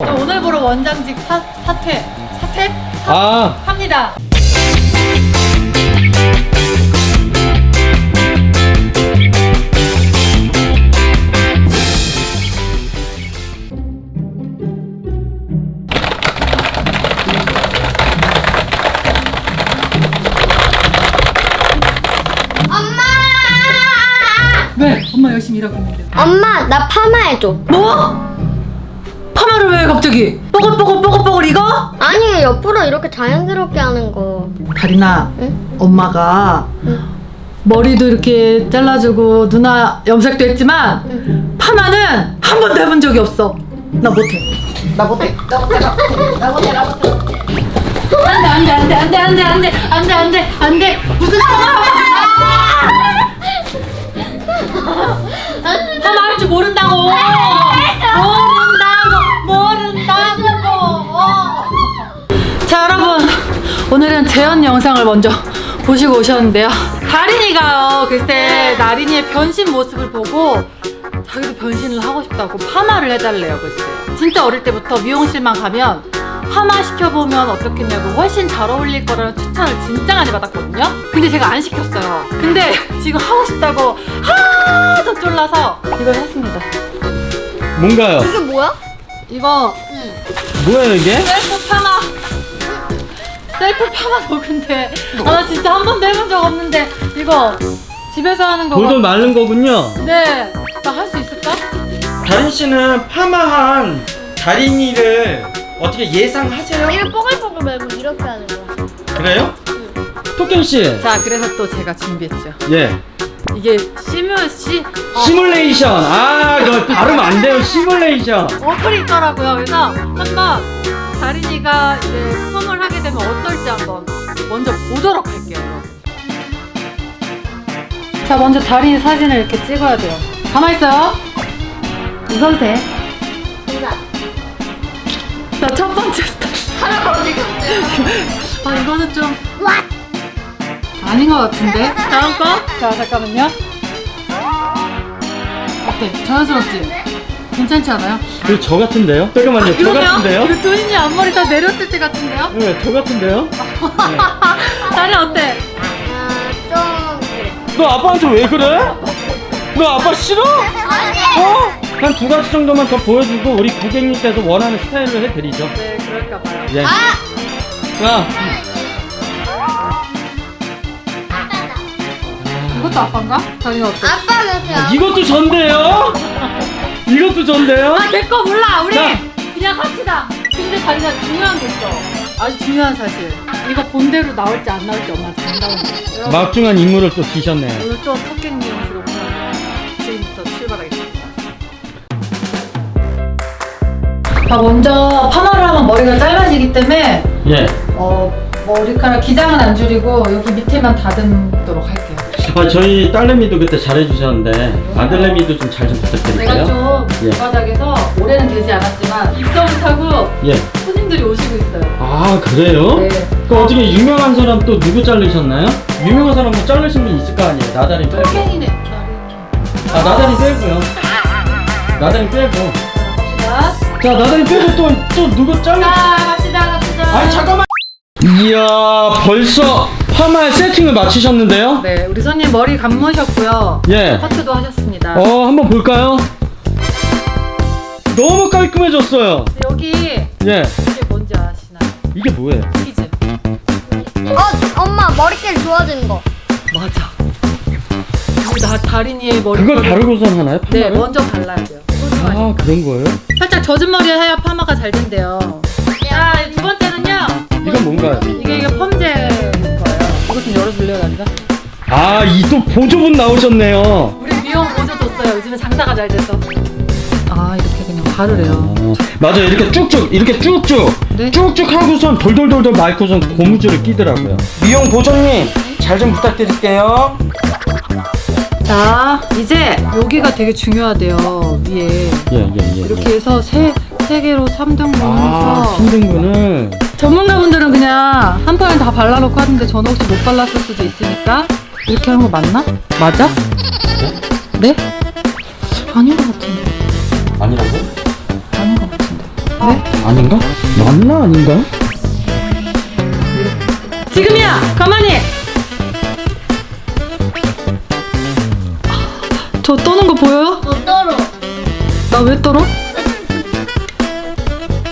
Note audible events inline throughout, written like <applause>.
저 오늘부로 원장직 사, 사퇴 사퇴 아, 합니다. 엄마! 왜? 엄마 열심히 일하고 있는데. 엄마, 나 파마해줘. 뭐? 파마를 왜 갑자기? 뽀글뽀글 뽀글뽀글 이거? 아니, 옆으로 이렇게 자연스럽게 하는 거. 다리나 응? 엄마가 응. 머리도 이렇게 잘라주고 누나 염색도 했지만 응. 파마는 한 번도 해본 적이 없어. 나 못해. 나 못해. 나 못해. 나 못해. 나 못해. 나 못해. 안돼 안돼 안돼 안돼 안돼 안돼 안돼 안돼 무슨 파마? 파마 할 줄 모른다고. 모 재현 영상을 먼저 <laughs> 보시고 오셨는데요. 다린이가요. 글쎄 나린이의 변신 모습을 보고 자기도 변신을 하고 싶다고 파마를 해달래요 글쎄. 진짜 어릴 때부터 미용실만 가면 파마 시켜보면 어떻겠냐고 훨씬 잘 어울릴 거라는 추천을 진짜 많이 받았거든요. 근데 제가 안 시켰어요. 근데 <laughs> 지금 하고 싶다고 하도 쫄라서 이걸 했습니다. 뭔가요? 이게 뭐야? 이거 뭐예요 이게? 셀프 파마 셀프 파마 도구인데 아, 나 진짜 한 번도 해본 적 없는데 이거 집에서 하는 거 돌돌 마른 거군요. 네. 나 할 수 있을까? 다린 씨는 파마한 다린이를 어떻게 예상하세요? 이를 뽀글뽀글 말고 이렇게 하는 거야. 그래요? 토끼 씨. 자, 그래서 또 제가 준비했죠. 예. 이게 시뮬 시 어, 시뮬레이션. 아, 이거 발음 안 돼요. 시뮬레이션. 어플이 있더라고요. 그래서 한번 다린이가 이제 펌을 하게 되면 어떨지 한번 먼저 보도록 할게요. 여러분. 자, 먼저 다린이 사진을 이렇게 찍어야 돼요. 가만 있어요. 웃어도 돼. 자, 첫 번째 스타일. 할아버지. 아 이거는 좀 와! 아닌 것 같은데 다음 거? 자 잠깐만요 어때? 자연스럽지? 괜찮지 않아요? 그저 같은데요? 잠깐만요. 저 같은데요? 이거 도인이 앞머리 다 내렸을 때 같은데요? 네, 저 같은데요? <laughs> 다리 어때? 아, 좀 그래. 너 아빠한테 왜 그래? 너 아빠 싫어? 어? 한 두 가지 정도만 더 보여주고 우리 고객님께서 원하는 스타일로 해드리죠. 네 그럴까 봐요 예. 아! 자, 이것도 아빠인가? 다리가 어때? 아빠 같아. 이것도 전데요? <laughs> 이것도 전데요? 아 내 거 몰라 우리 자. 그냥 합시다 근데 다리가 중요한 게 있어 아주 중요한 사실 이거 본대로 나올지 안 나올지 엄마한테 안나오는데 여러분 막중한 인물을 또 지셨네요. 오늘 또 토끼 미용실 오픈합니다. 지금부터 출발하겠습니다. 자, 먼저 파마를 하면 머리가 짧아지기 때문에 예. 어, 머리카락 기장은 안 줄이고 여기 밑에만 할게요. 아, 저희 딸내미도 그때 잘해주셨는데 아들내미도 좀 잘좀 제가 부탁드릴게요. 좀 예. 바닥에서 오래는 되지 않았지만 입성을 타고 예. 손님들이 오시고 있어요. 아 그래요? 네. 그 어떻게 유명한 사람 또 누구 자르셨나요? 유명한 사람 뭐 자르신 분 있을 거 아니에요? 나다리 빼고. 토끼이네. 아 나다리 빼고요. 나다리 빼고. 갑시다. 자 나다리 빼고 또 또 누구 자, 잘라? 갑시다, 갑시다. 아니 잠깐만. 이야 벌써 파마 세팅을 마치셨는데요? 네, 우리 손님 머리 감으셨고요. 예. 커트도 하셨습니다. 어 한번 볼까요? 너무 깔끔해졌어요. 여기 예. 이게 뭔지 아시나요? 이게 뭐예요? 퀴즈. 어, 엄마 머릿결 좋아지는 거. 맞아. 이거 나 다린이의 머리. 그걸 바르고선 하나요? 네, 파마를? 먼저 발라야 돼요. 아 그런 거예요? 살짝 젖은 머리에 해야 파마가 잘 된대요. 자, 두 번째는요. 이건 뭔가요? 나리가? 아, 이 또 보조분 나오셨네요. 우리 미용 보조 줬어요. 요즘에 장사가 잘 돼서. 아, 이렇게 그냥 바르래요. 어, 맞아요. 이렇게 쭉쭉, 이렇게 쭉쭉, 네. 쭉쭉 하고선 돌돌돌돌 말고선 고무줄을 끼더라고요. 미용 보조님 잘 좀 부탁드릴게요. 자, 이제 여기가 되게 중요하대요. 위에. 예, 예, 예. 이렇게 해서 세, 세 개로 3등분 아, 해서 신등분을. 전문가분들은 그냥 한 번에 다 발라놓고 하는데 저는 혹시 못 발랐을 수도 있으니까 이렇게 하는 거 맞나? 맞아? 네? 아닌 것 같은데 아니라고? 아닌 것 같은데 아닌가? 맞나 아닌가? 지금이야! 가만히! 저 떠는 거 보여요? 못 떨어. 나 왜 떨어?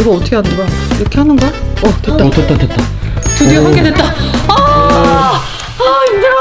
이거 어떻게 하는 거야? 이렇게 하는 거야? 어, 됐다. 어 됐다 됐다 드디어 오. 하게 됐다. 아, 아 힘들어.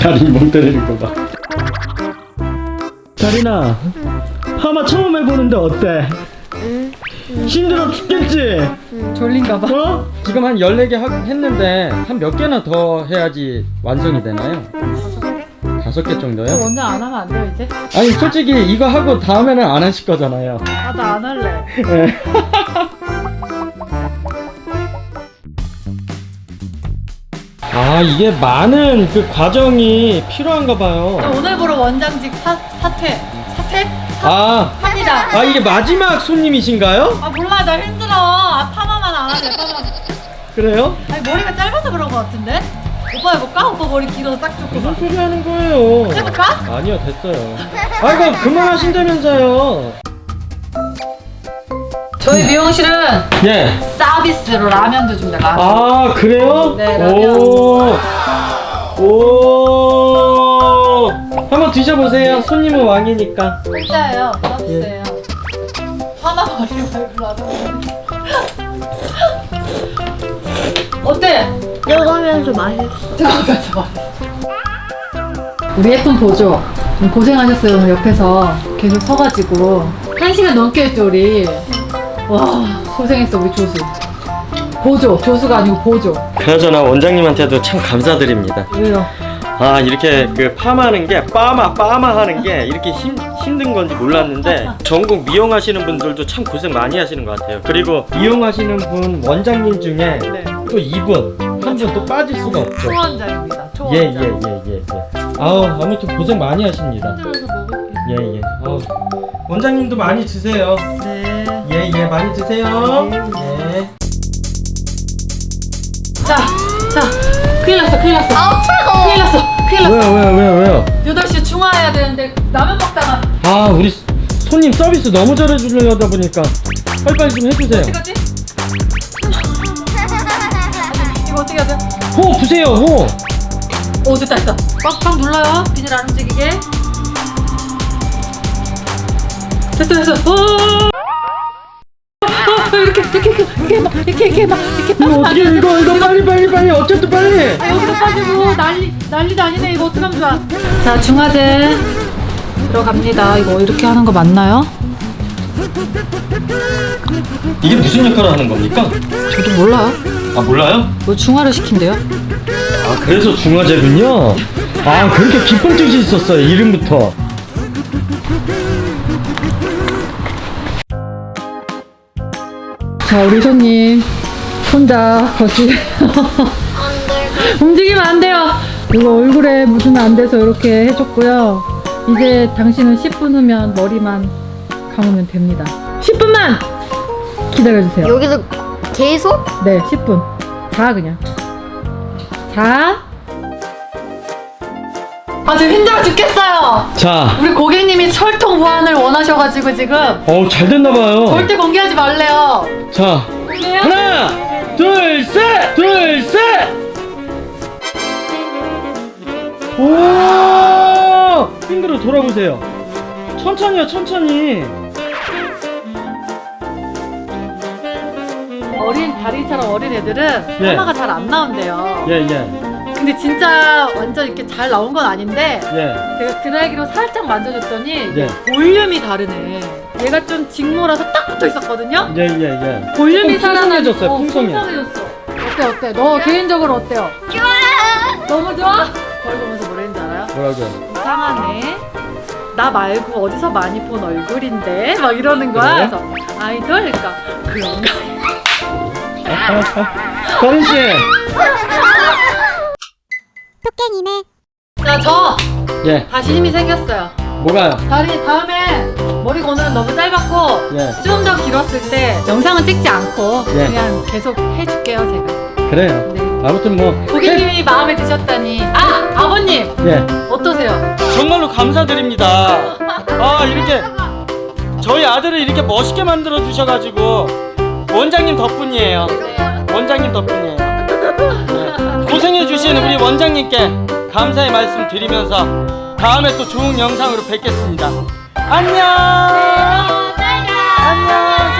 다리 멍 때리는 거봐 다리나 파마 처음 해보는데 어때? 힘들어 죽겠지? 졸린가 봐. 어? 지금 한 14개 하, 했는데 한 몇 개나 더 해야지 완성이 되나요? 다섯 개 정도요? 먼저 안 하면 안 돼요 이제? 아니 솔직히 이거 하고 다음에는 안 하실 거잖아요 아 나 안 할래. 네. <laughs> 아 이게 많은 그 과정이 필요한가 봐요 오늘부로 원장직 사, 사퇴 사퇴 아, 합니다. 아 이게 마지막 손님이신가요? 아 몰라 나 힘들어. 아파 그래요? 아니 머리가 짧아서 그런 거 같은데? 오빠 해볼까? 오빠 머리 길어서 딱 좋고. 무슨 소리 하는 거예요? 해볼까? 아니요 됐어요 아이고 그만하신다면서요 저희 미용실은 예. 서비스로 라면도 줍니다. 라면. 아 그래요? 네, 라면. 오. 오. 한번 드셔보세요. 손님은 왕이니까. 진짜예요. 서비스예요. 파마 머리 말고 라면. 어때? 들어가면서 맛있어. 들어가서 우리 예쁜 보조 좀 고생하셨어요 오늘 옆에서 계속 서가지고 한 시간 넘게 했죠 우리 와 고생했어 우리 조수 보조 조수가 아니고 보조 그나저나 원장님한테도 참 감사드립니다. 왜요? 아 이렇게 그 파마하는 게 빠마 빠마 하는 게 이렇게 힘, 힘든 건지 몰랐는데 전국 미용하시는 분들도 참 고생 많이 하시는 것 같아요. 그리고 이용하시는 분 원장님 중에 네 또 이분 한 분 또 빠질 수가 없죠. 초원장입니다 예예 초원장 예예 예. 아우 아무튼 고생 많이 하십니다. 힘들어서 먹을게 예 예. 아우 원장님도 많이 드세요. 네 예예 많이 드세요. 예. 자, 자, 큰일 났어, 큰일 났어. 아 차가워. 큰일 났어, 큰일 났어. 왜요 왜요 왜요 왜요? 8시에 중화해야 되는데 라면 먹다가 아 우리 손님 서비스 너무 잘해주려다 보니까 빨리빨리 좀 해주세요. 어떡하지? <laughs> 이거 어떻게 하죠? 호 부세요 호. 오 됐다 됐다 꽉꽉 눌러요 비닐 안 움직이게 됐어 됐어 오 어, 이렇게 이렇게 이렇게 이렇게 막 이렇게 이렇게 막 이렇게 이거 막 어떻게 이거 이거 빨리 빨리 빨리 어쨌든 빨리. 아, 여기서 빠지고 난리 난리도 아니네 이거 어떡하면 좋아 자 중화제 들어갑니다 이거 이렇게 하는 거 맞나요? 이게 무슨 역할을 하는 겁니까? 저도 몰라요 아 몰라요? 뭐 중화를 시킨대요 아 그래서 중화제군요. 아 그렇게 깊은 뜻이 있었어요 이름부터. 자 우리 손님 혼자 거실 움직이면 안 돼요. 이거 얼굴에 묻으면 안 돼서 이렇게 해줬고요. 이제 당신은 10분 후면 머리만 감으면 됩니다. 10분만 기다려주세요. 여기서 계속? 네, 10분. 자 그냥. 자. 아 지금 힘들어 죽겠어요. 자, 우리 고객님이 철통 보안을 원하셔가지고 지금 어우 잘 됐나봐요. 절대 공개하지 말래요. 자, 그래요? 하나, 둘, 셋, 둘, 셋. 오, 핑크로 돌아보세요. 천천히요, 천천히. 어린 다리처럼 어린 애들은 예. 파마가 잘 안 나온대요. 예, 예, 근데 진짜 완전 이렇게 잘 나온 건 아닌데 예. 제가 드라이기로 살짝 만져줬더니 예. 볼륨이 다르네. 얘가 좀 직모라서 딱 붙어 있었거든요. 예, 예, 예. 볼륨이 조금 살아나졌어. 풍성해졌어요, 풍성해. 풍성해졌어. 어때 어때? 너 개인적으로 어때요? 좋아. 너무 좋아? 거울 보면서 뭐랬는지 알아요? 뭐라고요? 이상하네. 나 말고 어디서 많이 본 얼굴인데 막 이러는 거야. 그래요? 그래서 아이돌 그러니까 그런가. 다린 <laughs> 씨. <laughs> 토깽이네. 자, 저 예, 다시 힘이 생겼어요. 뭐가요? 다리 다음에 머리가 오늘은 너무 짧았고 예. 좀 더 길었을 때 영상은 찍지 않고 예. 그냥 계속 해줄게요 제가. 그래요. 네. 아무튼 뭐 고객님이 마음에 드셨다니. 아 아버님 예. 어떠세요? 정말로 감사드립니다. 아 이렇게 저희 아들을 이렇게 멋있게 만들어 주셔가지고 원장님 덕분이에요. 원장님 덕분이에요. 주신 우리 원장님께 감사의 말씀 드리면서 다음에 또 좋은 영상으로 뵙겠습니다. 안녕! 네, 안녕!